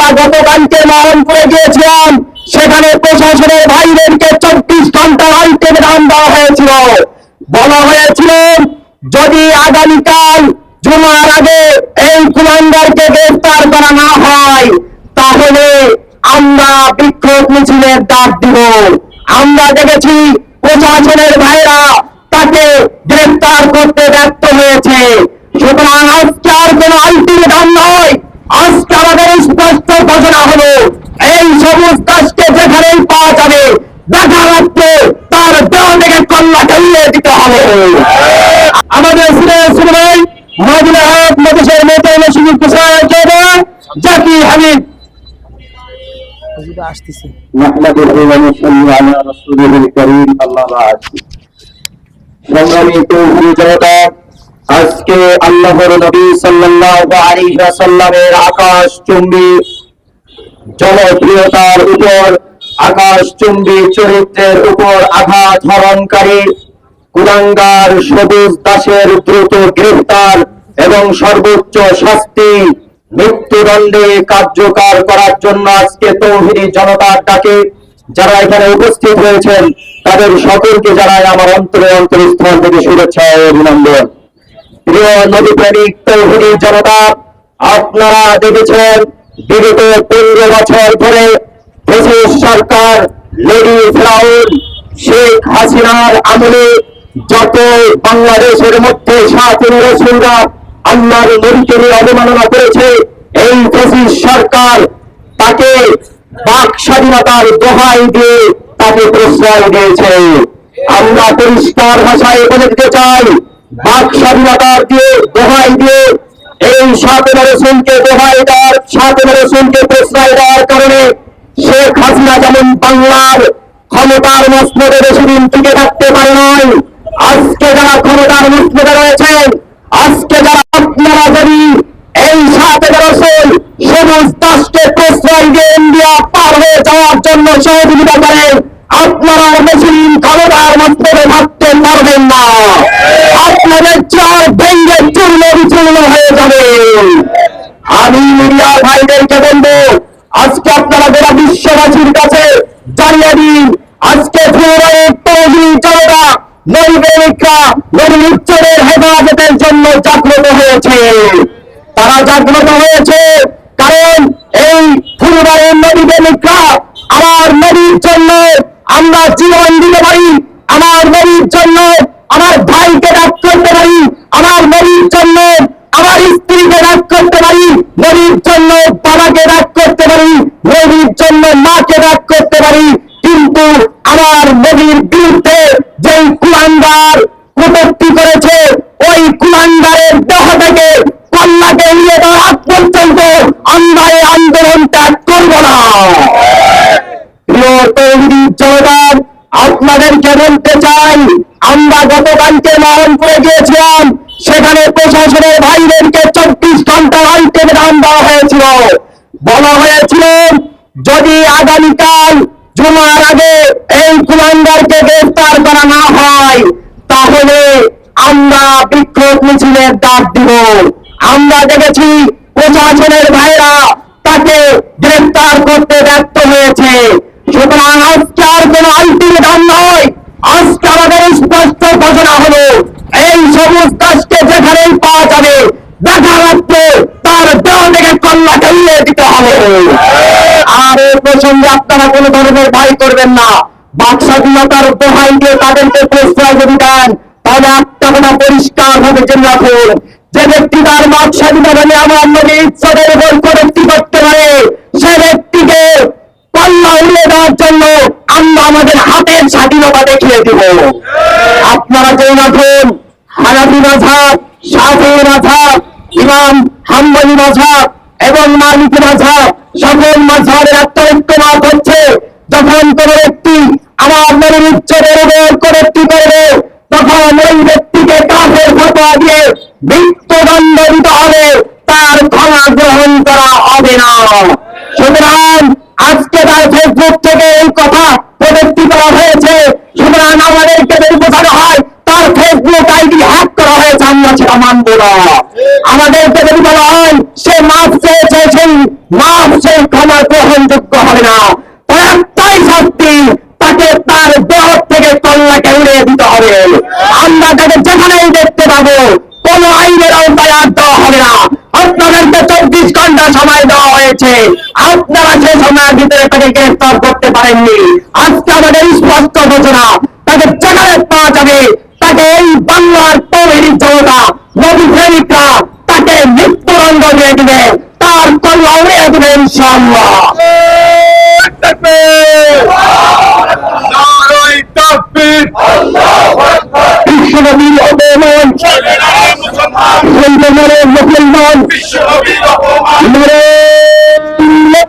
আমরা গতকালকে গিয়েছিলাম। সেখানে প্রশাসনের ভাইদেরকে চব্বিশ ঘণ্টা আলটিমেটাম দেওয়া হয়েছিল। বলা হয়েছিল, যদি আগামীকাল জুমার আগে এই গ্রেফতার করা না হয়, তাহলে আমরা বিক্ষোভ মিছিলের ডাক দিব। আমরা দেখেছি প্রশাসনের ভাইরা তাকে গ্রেফতার করতে ব্যর্থ হয়েছে। সুতরাং আজকে আর কোন আলটিমেটাম নয় আজকে আমাদের স্পষ্ট ঘোষণা হলো এই সবুজ দাসকে যেখানেই পাওয়া যাবে দেখা যাচ্ছে তার দেহ থেকে কল্লা ঢেলে দিতে হবে আমাদের সিনেমাই মহিলা হাত মধুসের মেয়েদের সুযোগ প্রসার জাকি হামিদ হুজুর আসতেছে نحمده ونصلي على رسوله الكريم أما بعد সংগ্রামী তৌহিদি জনতা আজকে আল্লাহর নবী সাল্লাল্লাহু আলাইহি ওয়াসাল্লামের আকাশ চুম্বী জনপ্রিয়তার উপর আকাশ চুম্বী চরিত্রের উপর আঘাত হরণকারী, কুলাঙ্গার সবুজ দাসের দ্রুত গ্রেফতার এবং সর্বোচ্চ শাস্তি, মৃত্যুদণ্ডে কার্যকর করার জন্য আজকে তৌহিদি জনতার ডাকে যারা এখানে উপস্থিত হয়েছেন, তাদের সকলকে জানাই আমার অন্তরে অন্তরস্থল থেকে শুভেচ্ছা ও অভিনন্দন। প্রিয় নদী প্রেমিক তৌহিদি জনতা, আপনারা দেখেছেন, বিগত পনেরো বছর ধরে ব্রিটিশ সরকার লেডি ফেরাউন শেখ হাসিনার আমলে যত বাংলাদেশের মধ্যে স্বাধীন রসুলরা আল্লাহর নদীকে নিয়ে অবমাননা করেছে, এই ব্রিটিশ সরকার তাকে বাক স্বাধীনতার দোহাই দিয়ে তাকে প্রশ্রয় দিয়েছে। আমরা পরিষ্কার ভাষায় বলে দিতে চাই, বাক স্বাধীনতার দিয়ে দোহাই দিয়ে এই সাতের রসুলকে দোহাই দেওয়ার সাতের রসুলকে প্রশ্রয় দেওয়ার কারণে শেখ হাসিনা যেমন বাংলার ক্ষমতার মসনদে বেশি দিন টিকে থাকতে পারে নাই, আজকে যারা ক্ষমতার মসনদে রয়েছেন, আজকে যারা আপনারা যদি এই সাথে রসুল সবুজ দাসকে প্রশ্রয় দিয়ে ইন্ডিয়া পার হয়ে যাওয়ার জন্য সহযোগিতা করেন আপনারা মুসলিম ক্ষমতার মসনদে থাকতে পারবেন না আপনাদের চার ভেঙ্গে চূর্ণ বিচূর্ণ হয়ে যাবে আমি মিডিয়া ভাইদেরকে বলব আজকে আপনারা গোটা বিশ্ববাসীর কাছে জানিয়ে দিন, আজকে জনতা উচ্চরের হেফাজতের জন্য জাগ্রত হয়েছে। তারা জাগ্রত হয়েছে কারণ এই ফুলবাড়ির প্রেমিকরা আমার নদীর জন্য আমরা জীবন দিতে পারি আমার নদীর জন্য আমার ভাইকে ডাক করতে পারি আমার নদীর জন্য আমার স্ত্রীকে ডাক করতে পারি নদীর জন্য বাবাকে ডাক করতে পারি নদীর জন্য মাকে ডাক করতে পারি কিন্তু আমার নদীর বিরুদ্ধে যেই কুলাঙ্গার কটূক্তি করেছে, ওই কুলাঙ্গারের দেহ থেকে কন্যাকে নিয়ে দেওয়া পর্যন্ত আমরা এই আন্দোলন ত্যাগ করব না জনতা আপনাদেরকে বলতে চাই, আমরা গতকালকে মোহনপুরে গিয়েছিলাম, সেখানে প্রশাসনের ভাইদেরকে চব্বিশ ঘণ্টা আলটিমেটাম দেওয়া হয়েছিল। বলা হয়েছিল, যদি আগামীকাল জুমার আগে এই কুলাঙ্গারকে গ্রেফতার করা না হয়, তাহলে আমরা বিক্ষোভ মিছিলের ডাক দিব। আমরা দেখেছি প্রশাসনের ভাইরা তাকে গ্রেফতার করতে ব্যর্থ হয়েছে। সুতরাং আজকে আর কোন আলটিমেটাম নয়। আজকে আমাদের স্পষ্ট ঘোষণা হলো, এই সবুজ দাসকে যেখানেই পাওয়া যাবে, দেখা যাচ্ছে তার দেহ থেকে কল্লা ঢেলে দিতে হবে। এই প্রসঙ্গে আপনারা কোন ধরনের ভয় করবেন না। বাক স্বাধীনতার দোহাই দিয়ে তাদেরকে প্রশ্রয় যদি দেন, তাহলে একটা কথা পরিষ্কার ভাবে জেনে রাখুন যে ব্যক্তি তার বাক স্বাধীনতা নিয়ে আমার নদী ইচ্ছাদের উপর কটূক্তি করতে পারে, সে ব্যক্তিকে পাল্লা উড়িয়ে দেওয়ার জন্য আমরা আমাদের হাতের স্বাধীনতা দেখিয়ে দিব। আপনারা জেনে রাখুন হানাফি মাঝাব শাফি মাঝাব ইমাম হাম্বলি মাঝাব এবং মালিক মাঝাব সকল মাঝাবের একটা ঐক্যমত হচ্ছে যখন কোন ব্যক্তি আমার মনের উচ্চের উপর কটূক্তি করবে তখন ওই ব্যক্তিকে কাফের ফতোয়া দিয়ে মৃত্যুদণ্ড দিতে হবে তার গ্রহণ করা হবে না। সুতরাং আজকে তার ফেসবুক থেকে এই কথা প্রযুক্তি করা হয়েছে। সুতরাং আমাদেরকে যদি বোঝানো হয়, তার ফেসবুক আইডি হ্যাক করা হয়েছে, আমরা সেটা মানব না। আমাদেরকে যদি বলা হয়, সে মাফ চেয়েছে সেই মাফ সেই ক্ষমা গ্রহণযোগ্য হবে না তার একটাই শাস্তি তাকে তার দেহ থেকে কল্যাকে উড়িয়ে দিতে হবে আমরা তাকে যেখানেই দেখতে পাবো কোন আইনের আওতায় আর দেওয়া হবে না আপনাদেরকে চব্বিশ ঘণ্টা সময় আপনারা সেই সময়ের ভিতরে তাকে গ্রেফতার করতে পারেননি আজকে আমাদের স্পষ্ট ঘোষণা তাকে যেখানে পাওয়া যাবে তাকে এই বাংলার তৈরি জনতা নবী প্রেমিকরা তাকে মৃত্যুদণ্ড দিয়ে দিবে। তার কল্যাণ উড়িয়ে দিবে অবমান মুসলমান। মুসলমান। Allah.